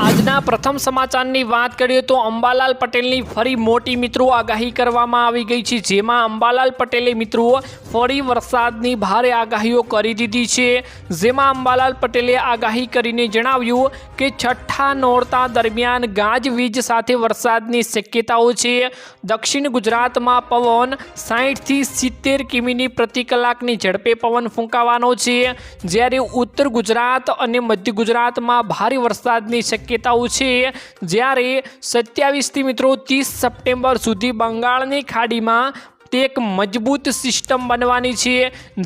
આજના પ્રથમ સમાચારની વાત કરીએ તો અંબાલાલ પટેલની ફરી મોટી મિત્રો આગાહી કરવામાં આવી ગઈ છે. જેમાં અંબાલાલ પટેલે મિત્રો ફરી વરસાદની ભારે આગાહીઓ કરી દીધી છે. જેમાં અંબાલાલ પટેલે આગાહી કરીને જણાવ્યું કે છઠ્ઠા નોરતા દરમિયાન ગાજવીજ સાથે વરસાદની શક્યતાઓ છે. દક્ષિણ ગુજરાતમાં પવન સાહીઠથી સિત્તેર કિમીની પ્રતિ કલાકની ઝડપે પવન ફૂંકાવાનો છે. જ્યારે ઉત્તર ગુજરાત અને મધ્ય ગુજરાતમાં ભારે વરસાદની શક્યતાઓ છે. જ્યારે સત્યાવીસથી મિત્રો ત્રીસ સપ્ટેમ્બર સુધી બંગાળની ખાડીમાં તે એક મજબૂત સિસ્ટમ બનવાની છે.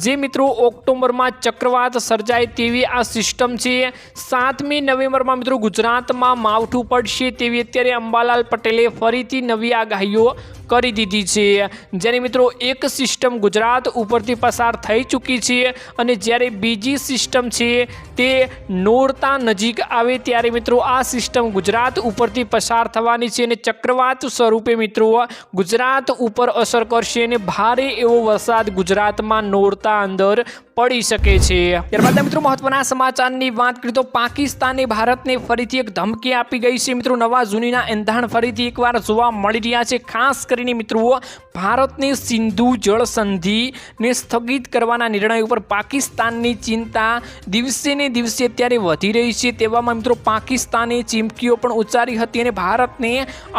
જે મિત્રો ઓક્ટોબરમાં ચક્રવાત સર્જાય તેવી આ સિસ્ટમ છે. સાતમી નવેમ્બરમાં મિત્રો ગુજરાતમાં માવઠું પડશે તેવી અત્યારે અંબાલાલ પટેલે ફરીથી નવી આગાહીઓ કરી દીધી છે. જેની મિત્રો એક સિસ્ટમ ગુજરાત ઉપરથી પસાર થઈ ચૂકી છે અને જ્યારે બીજી સિસ્ટમ છે તે નોરતા નજીક આવે ત્યારે મિત્રો આ સિસ્ટમ ગુજરાત ઉપરથી પસાર થવાની છે અને ચક્રવાત સ્વરૂપે મિત્રો ગુજરાત ઉપર અસર કરશે અને ભારે એવો વરસાદ ગુજરાતમાં નોરતા અંદર પડી શકે છે. ત્યારબાદ મિત્રો મહત્વના સમાચારની વાત કરીએ તો પાકિસ્તાને ભારતને ફરીથી એક ધમકી આપી ગઈ છે. મિત્રો નવા જૂનીના એંધાણ ફરીથી એકવાર જોવા મળી રહ્યા છે. ખાસ કરીને મિત્રો ભારતને સિંધુ જળ સંધિને સ્થગિત કરવાના નિર્ણય ઉપર પાકિસ્તાનની ચિંતા દિવસે ને દિવસે અત્યારે વધી રહી છે. તેવામાં મિત્રો પાકિસ્તાને ચીમકીઓ પણ ઉચ્ચારી હતી અને ભારતને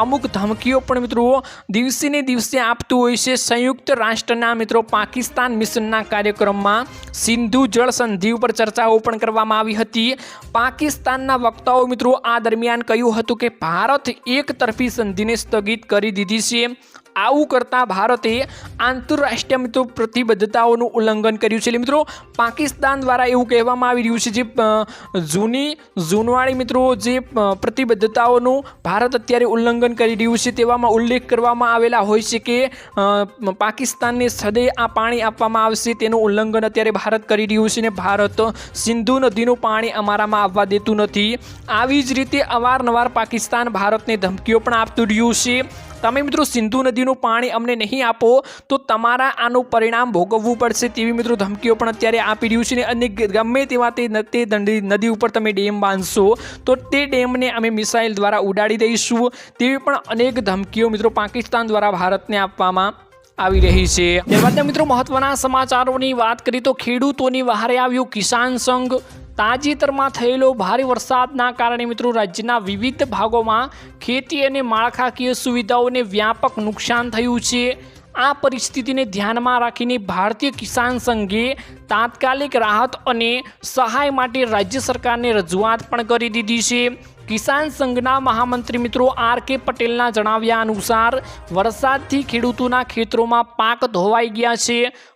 અમુક ધમકીઓ પણ મિત્રો દિવસે ને દિવસે આપતું હોય છે. સંયુક્ત રાષ્ટ્રના મિત્રો પાકિસ્તાન મિશનના કાર્યક્રમમાં સિંધુ જળ સંધિ ઉપર ચર્ચાઓ પણ કરવામાં આવી હતી. પાકિસ્તાનના વક્તાઓ મિત્રો આ દરમિયાન કહ્યું હતું કે ભારત એક તરફી સંધિને સ્થગિત કરી દીધી છે. આવું કરતાં ભારતે આંતરરાષ્ટ્રીય મિત્રો પ્રતિબદ્ધતાઓનું ઉલ્લંઘન કર્યું છે. મિત્રો, પાકિસ્તાન દ્વારા એવું કહેવામાં આવી રહ્યું છે જે જૂની, જૂનવાળી મિત્રો જે પ્રતિબદ્ધતાઓનું ભારત અત્યારે ઉલ્લંઘન કરી રહ્યું છે તેવામાં ઉલ્લેખ કરવામાં આવેલા હોય છે કે પાકિસ્તાનને સદે આ પાણી આપવામાં આવશે તેનું ઉલ્લંઘન અત્યારે ભારત કરી રહ્યું છે ને ભારત સિંધુ નદીનું પાણી અમારામાં આવવા દેતું નથી. આવી જ રીતે અવારનવાર પાકિસ્તાન ભારતને ધમકીઓ પણ આપતું રહ્યું છે. તમે મિત્રો સિંધુ નદીનું પાણી અમને નહીં આપો, તો તમારા આનું પરિણામ ભોગવવું પડશે તેવી મિત્રો ધમકીઓ પણ અત્યારે આપી રહ્યું છે અને ગમે તેવા તે નદી ઉપર તમે ડેમ બાંધશો, તો તે ડેમને અમે મિસાઇલ દ્વારા ઉડાડી દઈશું તેવી પણ અનેક ધમકીઓ મિત્રો પાકિસ્તાન દ્વારા ભારતને આપવામાં આવી રહી છે. ત્યારબાદ મિત્રો મહત્વના સમાચારોની વાત કરીએ તો ખેડૂતોની વહારે આવ્યું કિસાન સંઘ તાજેતરમાં થયેલો ભારે વરસાદના કારણે મિત્રો રાજ્યના વિવિધ ભાગોમાં ખેતી અને માળખાકીય સુવિધાઓને વ્યાપક નુકસાન થયું છે. આ પરિસ્થિતિને ધ્યાનમાં રાખીને ભારતીય કિસાન સંઘે તાત્કાલિક રાહત અને સહાય માટે રાજ્ય સરકારને રજૂઆત પણ કરી દીધી છે. કિસાન સંઘના મહામંત્રી મિત્રો આર કે પટેલના જણાવ્યા અનુસાર વરસાદથી ખેડૂતોના ખેતરોમાં પાક ધોવાઈ ગયા છે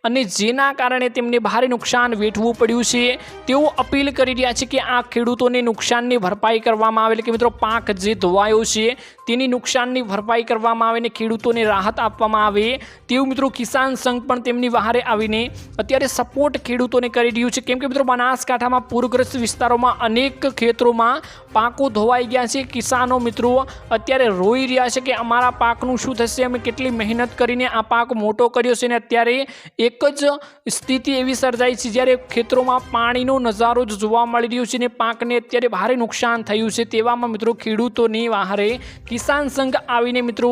અને જેના કારણે તેમને ભારે નુકસાન વેઠવું પડ્યું છે. તેઓ અપીલ કરી રહ્યા છે કે આ ખેડૂતોને નુકસાનની ભરપાઈ કરવામાં આવે. કે મિત્રો, પાક જે ધોવાયો છે તેની નુકસાનની ભરપાઈ કરવામાં આવે અને ખેડૂતોને રાહત આપવામાં આવે. તેવું મિત્રો કિસાન સંઘ પણ તેમની વહારે આવીને અત્યારે સપોર્ટ ખેડૂતોને કરી રહ્યું છે. કેમ કે મિત્રો, બનાસકાંઠામાં પૂરગ્રસ્ત વિસ્તારોમાં અનેક ખેતરોમાં પાકો ધોવાઈ ગયા છે. કિસાનો મિત્રો, અત્યારે રોઈ રહ્યા છે કે અમારા પાકનું શું થશે? અમે કેટલી મહેનત કરીને આ પાક મોટો કર્યો છે ને અત્યારે એક જ સ્થિતિ એવી સર્જાઈ છે, જ્યારે ખેતરોમાં પાણીનો નજારો જ જોવા મળી રહ્યો છે ને પાકને અત્યારે ભારે નુકસાન થયું છે. તેવામાં મિત્રો ખેડૂતોની વાહરે કિસાન સંઘ આવીને મિત્રો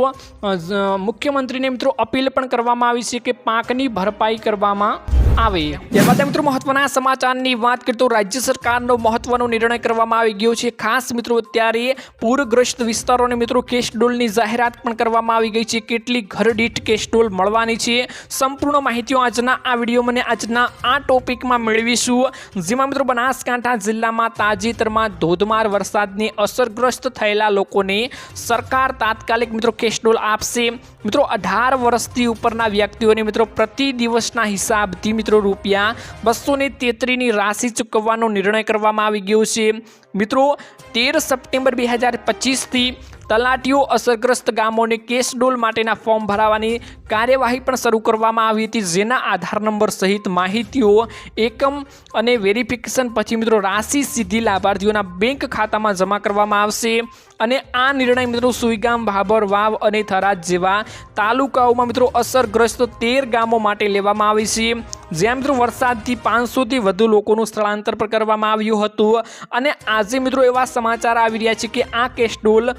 મુખ્યમંત્રીને મિત્રો અપીલ પણ કરવામાં આવી છે કે પાકની ભરપાઈ કરવામાં આવે. ત્યારબાદ મિત્રો મહત્વના સમાચારની વાત કરીએ તો રાજ્ય સરકારનો મહત્વનો નિર્ણય કરવામાં આવી ગયો છે. ખાસ મિત્રો અત્યારે પૂરગ્રસ્ત વિસ્તારોને મિત્રો કેશડોલની જાહેરાત પણ કરવામાં આવી ગઈ છે. કેટલી ઘરદીઠ કેશડોલ મળવાની છે. સંપૂર્ણ માહિતીઓ આજના આ વિડીયોમાં અને આજના આ ટોપિકમાં મેળવીશું. જેમાં મિત્રો બનાસકાંઠા જિલ્લામાં તાજેતરમાં ધોધમાર વરસાદની અસરગ્રસ્ત થયેલા લોકોને સરકાર તાત્કાલિક મિત્રો કેશડોલ આપશે. મિત્રો અઢાર વર્ષથી ઉપરના વ્યક્તિઓને મિત્રો પ્રતિ દિવસના હિસાબથી મિત્રો, રૂપિયા બસો ને તેત્રીની રાશિ ચૂકવવાનો નિર્ણય કરવામાં આવી ગયો છે. મિત્રો, તેર સપ્ટેમ્બર બે હજાર પચીસથી તલાટીઓ અસરગ્રસ્ત ગામોને કેશ ડોલ માટેના ફોર્મ ભરાવાની કાર્યવાહી પણ શરૂ કરવામાં આવી હતી. જેના આધાર નંબર સહિત માહિતીઓ, એકમ અને વેરિફિકેશન પછી મિત્રો, રાશિ સીધી લાભાર્થીઓના બેંક ખાતામાં જમા કરવામાં આવશે. અને આ નિર્ણય મિત્રો સુઈગામ, ભાભર, વાવ અને થરાદ જેવા તાલુકાઓમાં મિત્રો અસરગ્રસ્ત તેર ગામો માટે લેવામાં આવી છે. જ્યાં મિત્રો વરસાદથી પાંચસોથી વધુ લોકોનું સ્થળાંતર પણ કરવામાં આવ્યું હતું. અને આજે મિત્રો એવા સમાચાર આવી રહ્યા છે કે આ કેસ્ટોલ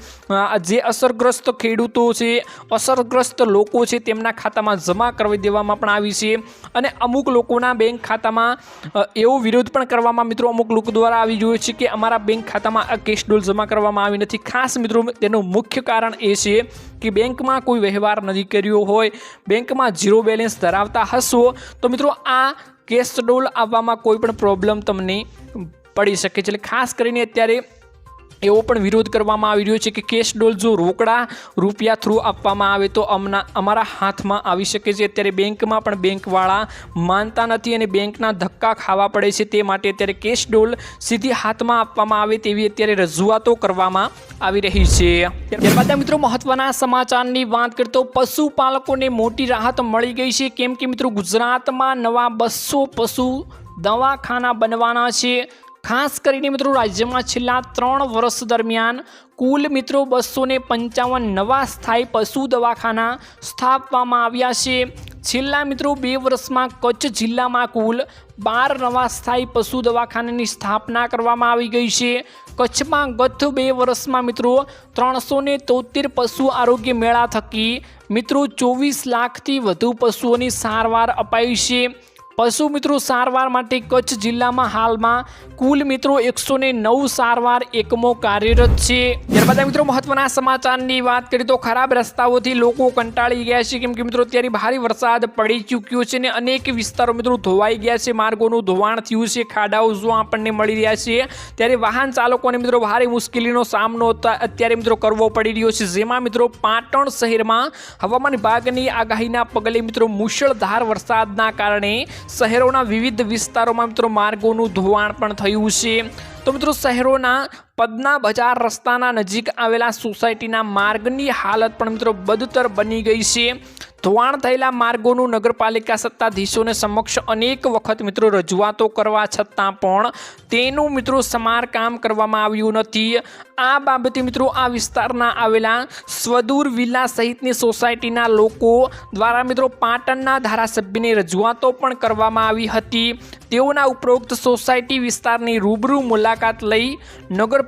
જે અસરગ્રસ્ત ખેડૂતો છે, અસરગ્રસ્ત લોકો છે તેમના ખાતામાં જમા કરવી દેવામાં પણ આવી છે. અને અમુક લોકોના બેંક ખાતામાં એવો વિરોધ પણ કરવામાં મિત્રો અમુક લોકો દ્વારા આવી રહ્યો છે કે અમારા બેંક ખાતામાં આ કેસ્ટોલ જમા કરવામાં આવી નથી. ખાસ મિત્રો, તેનું મુખ્ય કારણ એ છે કે બેંકમાં કોઈ વ્યવહાર નથી કર્યો હોય, બેંકમાં ઝીરો બેલેન્સ ધરાવતા હશો, તો મિત્રો આ કેશ ડોલ આવવામાં કોઈ પણ પ્રોબ્લેમ તમને પડી શકે છે. એટલે ખાસ કરીને અત્યારે એવો પણ વિરોધ કરવામાં આવી રહ્યો છે કે કેશ ડોલ જો રોકડા રૂપિયા થ્રુ આપવામાં આવે તો અમના અમારા હાથમાં આવી શકે છે. અત્યારે બેંકમાં પણ બેંકવાળા માનતા નથી અને બેંકના ધક્કા ખાવા પડે છે તે માટે અત્યારે કેશ ડોલ સીધી હાથમાં આપવામાં આવે તેવી અત્યારે રજૂઆતો કરવામાં આવી રહી છે. ત્યારબાદ મિત્રો મહત્વના સમાચારની વાત કરીએ તો પશુપાલકોને મોટી રાહત મળી ગઈ છે. કેમ કે મિત્રો ગુજરાતમાં નવા બસો પશુ દવાખાના બનવાના છે. ખાસ કરીને મિત્રો રાજ્યમાં છેલ્લા ત્રણ વર્ષ દરમિયાન કુલ મિત્રો બસો પંચાવન નવા સ્થાયી પશુ દવાખાના સ્થાપવામાં આવ્યા છે. છેલ્લા મિત્રો બે વર્ષમાં કચ્છ જિલ્લામાં કુલ બાર નવા સ્થાયી પશુ દવાખાનાની સ્થાપના કરવામાં આવી ગઈ છે. કચ્છમાં ગત બે વર્ષમાં મિત્રો ત્રણસો ને તોતેર પશુ આરોગ્ય મેળા થકી મિત્રો ચોવીસ લાખથી વધુ પશુઓની સારવાર અપાઈ છે. પશુ મિત્રો સારવાર માટે કચ્છ જિલ્લામાં હાલમાં કુલ મિત્રો એકસો નવ સારવાર એકમો કાર્યરત છે. ત્યારબાદ મિત્રો મહત્વના સમાચારની વાત કરીએ તો ખરાબ રસ્તાઓથી લોકો કંટાળી ગયા છે. કેમ કે મિત્રો અત્યારે ભારે વરસાદ પડી ચૂક્યો છે અને અનેક વિસ્તારો મિત્રો ધોવાઈ ગયા છે. માર્ગોનું ધોવાણ થયું છે. ખાડાઓ જો આપણને મળી રહ્યા છે. ત્યારે વાહન ચાલકોને મિત્રો ભારે મુશ્કેલીનો સામનો અત્યારે મિત્રો કરવો પડી રહ્યો છે. જેમાં મિત્રો પાટણ શહેરમાં હવામાન વિભાગની આગાહીના પગલે મિત્રો મુશળધાર વરસાદના કારણે શહેરોના વિવિધ વિસ્તારોમાં મિત્રો માર્ગોનું ધોવાણ પણ થયું છે. તો મિત્રો શહેરોના પદના બજાર રસ્તાના નજીક આવેલા સોસાયટીના માર્ગની હાલત પણ મિત્રો બદતર બની ગઈ છે. ધોવાણ થયેલા માર્ગોનું નગરપાલિકા સત્તાધીશોને સમક્ષ અનેક વખત મિત્રો રજૂઆતો કરવા છતાં પણ તેનું મિત્રો સમારકામ કરવામાં આવ્યું નથી. આ બાબતે મિત્રો આ વિસ્તારના આવેલા સ્વદૂર વિલા સહિતની સોસાયટીના લોકો દ્વારા મિત્રો પાટણના ધારાસભ્યની રજૂઆતો પણ કરવામાં આવી હતી. તેઓના ઉપરોક્ત સોસાયટી વિસ્તારની રૂબરૂ મુલાકાત લઈ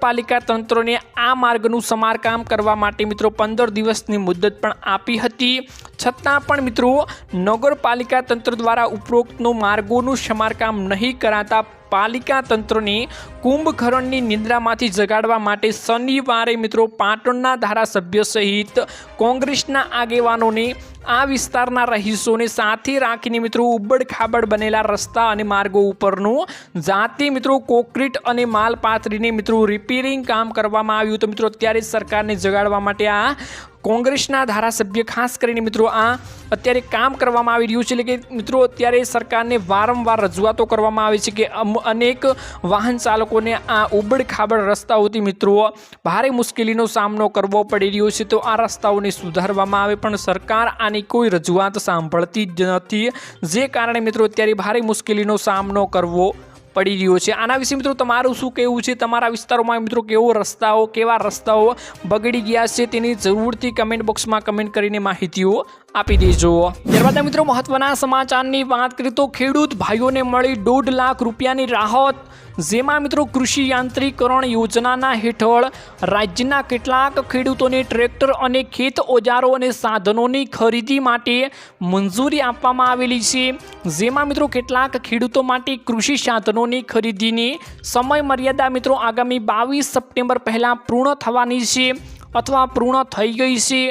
નગરપાલિકા તંત્રને આ માર્ગનું સમારકામ કરવા માટે મિત્રો પંદર દિવસની મુદત પણ આપી હતી. છતાં પણ મિત્રો, નગરપાલિકા તંત્ર દ્વારા ઉપરોક્તનો માર્ગોનું સમારકામ નહીં કરાતા પાલિકા તંત્રને કુંભકરણની નિંદ્રામાંથી જગાડવા માટે શનિવારે મિત્રો પાટણના ધારાસભ્ય સહિત કોંગ્રેસના આગેવાનોને આ વિસ્તારના રહીશોને સાથે રાખીને મિત્રો ઉબડ ખાબડ બનેલા રસ્તા અને માર્ગો ઉપરનું જાતે મિત્રો કોક્રીટ અને માલ પાથરીને મિત્રો રિપેરિંગ કામ કરવામાં આવ્યું તો મિત્રો, અત્યારે સરકારને જગાડવા માટે આ કોંગ્રેસના ધારાસભ્ય, ખાસ કરીને મિત્રો આ અત્યારે કામ કરવામાં આવી રહ્યું છે. એટલે કે મિત્રો અત્યારે સરકારને વારંવાર રજૂઆતો કરવામાં આવે છે કે અનેક વાહન ચાલકોને આ ઉબડ ખાબડ રસ્તાઓથી મિત્રો ભારે મુશ્કેલીનો સામનો કરવો પડી રહ્યો છે. તો આ રસ્તાઓને સુધારવામાં આવે પણ સરકાર આની કોઈ રજૂઆત સાંભળતી જ નથી. જે કારણે મિત્રો અત્યારે ભારે મુશ્કેલીનો સામનો કરવો પડી રહ્યો છે. આના વિશે મિત્રો તમારું શું કહેવું છે? તમારા વિસ્તારોમાં મિત્રો કેવો રસ્તાઓ, કેવા રસ્તાઓ બગડી ગયા છે તેની જરૂરથી કમેન્ટ બોક્સમાં કમેન્ટ કરીને માહિતીઓ આપી દેજો. ત્યારબાદ મિત્રો મહત્વના સમાચારની વાત કરીએ તો ખેડૂત ભાઈઓને મળી દોઢ લાખ રૂપિયાની રાહત જેમાં મિત્રો કૃષિ યાંત્રીકરણ યોજનાના હેઠળ રાજ્યના કેટલાક ખેડૂતોને ટ્રેક્ટર અને ખેત ઓજારો અને સાધનોની ખરીદી માટે મંજૂરી આપવામાં આવેલી છે. જેમાં મિત્રો કેટલાક ખેડૂતો માટે કૃષિ સાધનોની ખરીદીની સમય મર્યાદા મિત્રો આગામી બાવીસ સપ્ટેમ્બર પહેલાં પૂર્ણ થવાની છે અથવા પૂર્ણ થઈ ગઈ છે.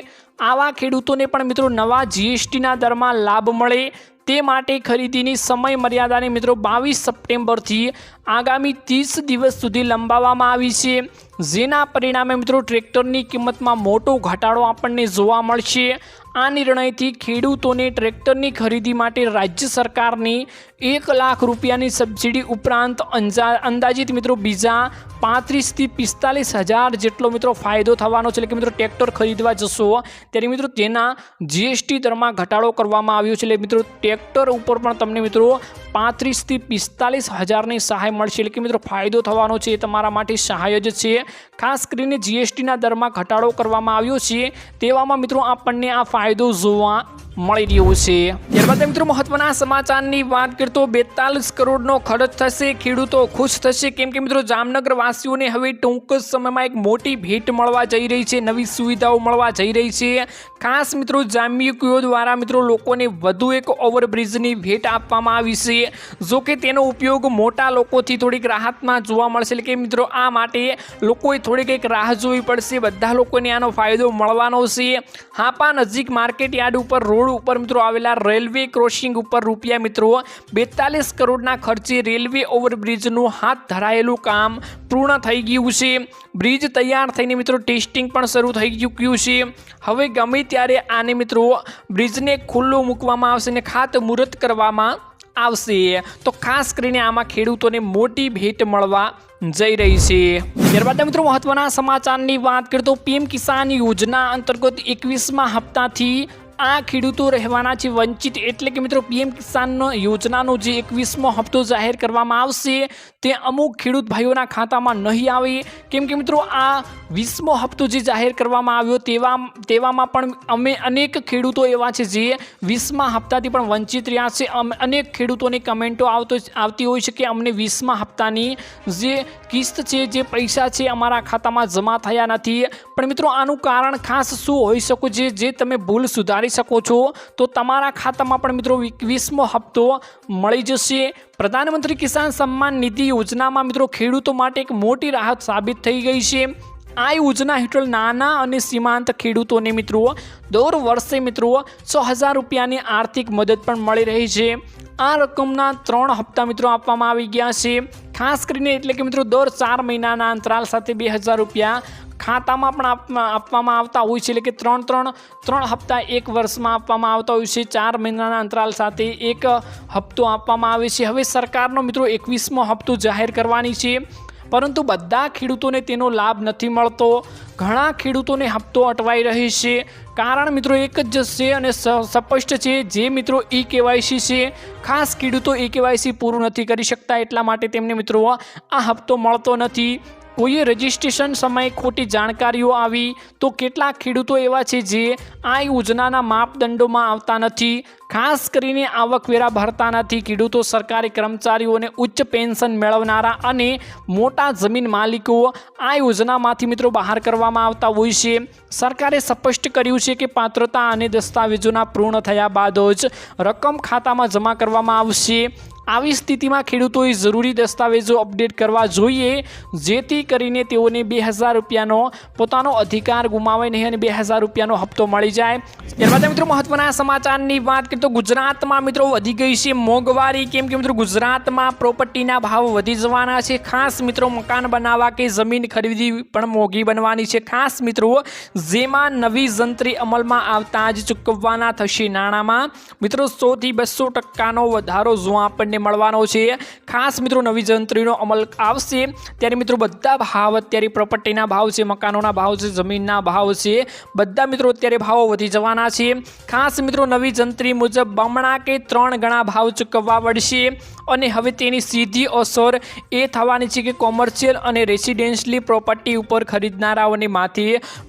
આવા ખેડૂતોને પણ મિત્રો નવા જીએસટીના દરમાં લાભ મળે તે માટે ખરીદીની સમય મર્યાદાને મિત્રો બાવીસ સપ્ટેમ્બરથી આગામી ત્રીસ દિવસ સુધી લંબાવવામાં આવી છે. જેના પરિણામે મિત્રો ટ્રેક્ટરની કિંમતમાં મોટો ઘટાડો આપણને જોવા મળશે. આ નિર્ણયથી ખેડૂતોને ટ્રેક્ટરની ખરીદી માટે રાજ્ય સરકારની એક લાખ રૂપિયાની સબસિડી ઉપરાંત અંદાજિત મિત્રો બીજા પાંત્રીસથી પિસ્તાલીસ હજાર જેટલો મિત્રો ફાયદો થવાનો છે. એટલે કે મિત્રો ટ્રેક્ટર ખરીદવા જશો, ત્યારે મિત્રો તેના જીએસટી દરમાં ઘટાડો કરવામાં આવ્યો છે. એટલે મિત્રો ટ્રેક્ટર ઉપર પણ તમને મિત્રો પાંત્રીસથી પિસ્તાલીસ હજારની સહાય મળશે. એટલે કે મિત્રો ફાયદો થવાનો છે એ તમારા માટે સહાય જ છે. ખાસ કરીને જીએસટીના દરમાં ઘટાડો કરવામાં આવ્યો છે. તેવામાં મિત્રો આપણને આ ફાયદો જોવા મળી રહ્યું છે. ત્યારબાદ મિત્રો મહત્વના સમાચારની વાત કરતો બેતાલીસ કરોડનો ખર્ચ થશે, ખેડૂતો ખુશ થશે. કેમ કે મિત્રો જામનગર વાસીઓને હવે ટૂંક સમયમાં એક મોટી ભેટ મળવા જઈ રહી છે, નવી સુવિધાઓ મળવા જઈ રહી છે. ખાસ મિત્રો જામ્યુકીઓ દ્વારા મિત્રો લોકોને વધુ એક ઓવરબ્રિજની ભેટ આપવામાં આવી છે. જો કે તેનો ઉપયોગ મોટા લોકોથી થોડીક રાહતમાં જોવા મળશે. એટલે કે મિત્રો આ માટે લોકોએ થોડીક એક રાહ જોવી પડશે. બધા લોકોને આનો ફાયદો મળવાનો છે. હાપા નજીક માર્કેટ યાર્ડ ઉપર રોડ ઉપર મિત્રો આવેલા રેલવે ક્રોસિંગ ઉપર રૂપિયા મિત્રો બેતાલીસ કરોડના ખર્ચે રેલવે ઓવરબ્રિજનું હાથ ધરાયેલું કામ પૂર્ણ થઈ ગયું છે. બ્રિજ તૈયાર થઈને મિત્રો ટેસ્ટિંગ પણ શરૂ થઈ ચૂક્યું છે. હવે ગમે ત્યારે આને મિત્રો બ્રિજને ખુલ્લો મૂકવામાં આવશે અને ખાતમુહૂર્ત કરવામાં આવશે. તો ખાસ કરીને આમાં ખેડૂતોને મોટી ભેટ મળવા જઈ રહી છે. ત્યારબાદ મિત્રો મહત્વના સમાચારની વાત કરીએ તો પીએમ કિસાન યોજના અંતર્ગત એકવીસમાં હપ્તાથી આ ખેડૂતો રહેવાના છે વંચિત એટલે કે મિત્રો પીએમ કિસાન યોજનાનો જે એકવીસમો હપ્તો જાહેર કરવામાં આવશે, તે અમુક ખેડૂત ભાઈઓના ખાતામાં નહીં આવે. કેમ કે મિત્રો આ વીસમો હપ્તો જે જાહેર કરવામાં આવ્યો તેવા તેવામાં પણ અમે અનેક ખેડૂતો એવા છે જે વીસમા હપ્તાથી પણ વંચિત રહ્યા છે. અનેક ખેડૂતોની કમેન્ટો આવતો, આવતી હોય છે કે અમને વીસમા હપ્તાની જે કિસ્ત છે, જે પૈસા છે, અમારા ખાતામાં જમા થયા નથી. પણ મિત્રો, આનું કારણ ખાસ શું હોઈ શકે? છે જે તમે ભૂલ સુધારી શકો છો, તો તમારા ખાતામાં પણ મિત્રો વીસમો હપ્તો મળી જશે. પ્રધાનમંત્રી કિસાન સન્માન નિધિ યોજનામાં મિત્રો, ખેડૂતો માટે એક મોટી રાહત સાબિત થઈ ગઈ છે. આ યોજના હેઠળ નાના અને સીમાંત ખેડૂતોને મિત્રો, દર વર્ષે મિત્રો સો હજાર રૂપિયાની આર્થિક મદદ પણ મળી રહી છે. આ રકમના ત્રણ હપ્તા મિત્રો આપવામાં આવી ગયા છે. ખાસ કરીને એટલે કે મિત્રો, દર ચાર મહિનાના અંતરાલ સાથે બે હજાર રૂપિયા ખાતામાં પણ આપવા- આપવામાં આવતા હોય છે. એટલે કે ત્રણ ત્રણ ત્રણ હપ્તા એક વર્ષમાં આપવામાં આવતા હોય છે. ચાર મહિનાના અંતરાલ સાથે એક હપ્તો આપવામાં આવે છે. હવે સરકારનો મિત્રો એકવીસમો હપ્તો જાહેર કરવાની છે. પરંતુ બધા ખેડૂતોને તેનો લાભ નથી મળતો. ઘણા ખેડૂતોને હપ્તો અટવાઈ રહી છે. કારણ મિત્રો એક જ છે અને સ્પષ્ટ છે, જે મિત્રો ઈ કેવાયસી છે, ખાસ ખેડૂતો ઈ કેવાયસી પૂરું નથી કરી શકતા. એટલા માટે તેમને મિત્રો આ હપ્તો મળતો નથી. કોઈએ રજિસ્ટ્રેશન સમયે ખોટી જાણકારીઓ આવી, તો કેટલાક ખેડૂતો એવા છે જે આ યોજનાના માપદંડોમાં આવતા નથી? ખાસ કરીને આવકવેરા ભરતા નથી ખેડૂતો, સરકારી કર્મચારીઓને ઉચ્ચ પેન્શન મેળવનારા અને મોટા જમીન માલિકો આ યોજનામાંથી મિત્રો બહાર કરવામાં આવતા હોય છે. સરકારે સ્પષ્ટ કર્યું છે કે પાત્રતા અને દસ્તાવેજોના પૂર્ણ થયા બાદ જ રકમ ખાતામાં જમા કરવામાં આવશે. આવી સ્થિતિમાં ખેડૂતોએ જરૂરી દસ્તાવેજો અપડેટ કરવા જોઈએ, જેથી કરીને તેઓને બે હજાર રૂપિયાનો પોતાનો અધિકાર ગુમાવે નહીં અને બે હજાર રૂપિયાનો હપ્તો મળી જાય. ત્યારબાદ મિત્રો મહત્વના સમાચારની વાત તો ગુજરાતમાં મિત્રો વધી ગઈ છે મોંઘવારી. કેમ કે મિત્રો ગુજરાતમાં પ્રોપર્ટીના ભાવ વધી જવાના છે. ખાસ મિત્રો મકાન બનાવવા કે જમીન ખરીદી પણ મોંઘી બનવાની છે. ખાસ મિત્રો જેમાં નવી જંત્રી અમલમાં આવતા જ ચૂકવવાના થશે. નાણાંમાં મિત્રો સોથી બસો ટકાનો વધારો જોવા આપણને મળવાનો છે. ખાસ મિત્રો નવી જંત્રીનો અમલ આવશે. ત્યારે મિત્રો બધા ભાવ અત્યારે પ્રોપર્ટીના ભાવ છે, મકાનોના ભાવ છે, જમીનના ભાવ છે, બધા મિત્રો અત્યારે ભાવો વધી જવાના છે. ખાસ મિત્રો નવી જંત્રી મુજબ બમણા કે ત્રણ ગણા ભાવ ચૂકવવા પડશે. અને હવે તેની સીધી અસર એ થવાની છે કે કોમર્શિયલ અને રેસિડેન્શિયલી પ્રોપર્ટી ઉપર ખરીદનારાઓને માથે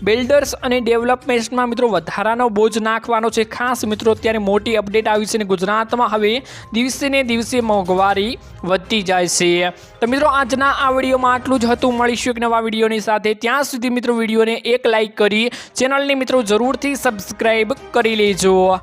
બિલ્ડર્સ અને ડેવલપમેન્ટમાં મિત્રો વધારાનો બોજ નાખવાનો છે. ખાસ મિત્રો અત્યારે મોટી અપડેટ આવી છે અને ગુજરાતમાં હવે દિવસે ને દિવસે મોંઘવારી વધતી જાય છે. તો મિત્રો આજના આ વિડીયોમાં આટલું જ હતું. મળીશું એક નવા વિડીયોની સાથે. ત્યાં સુધી મિત્રો વિડીયોને એક લાઈક કરી ચેનલને મિત્રો જરૂરથી સબસ્ક્રાઈબ કરી લેજો.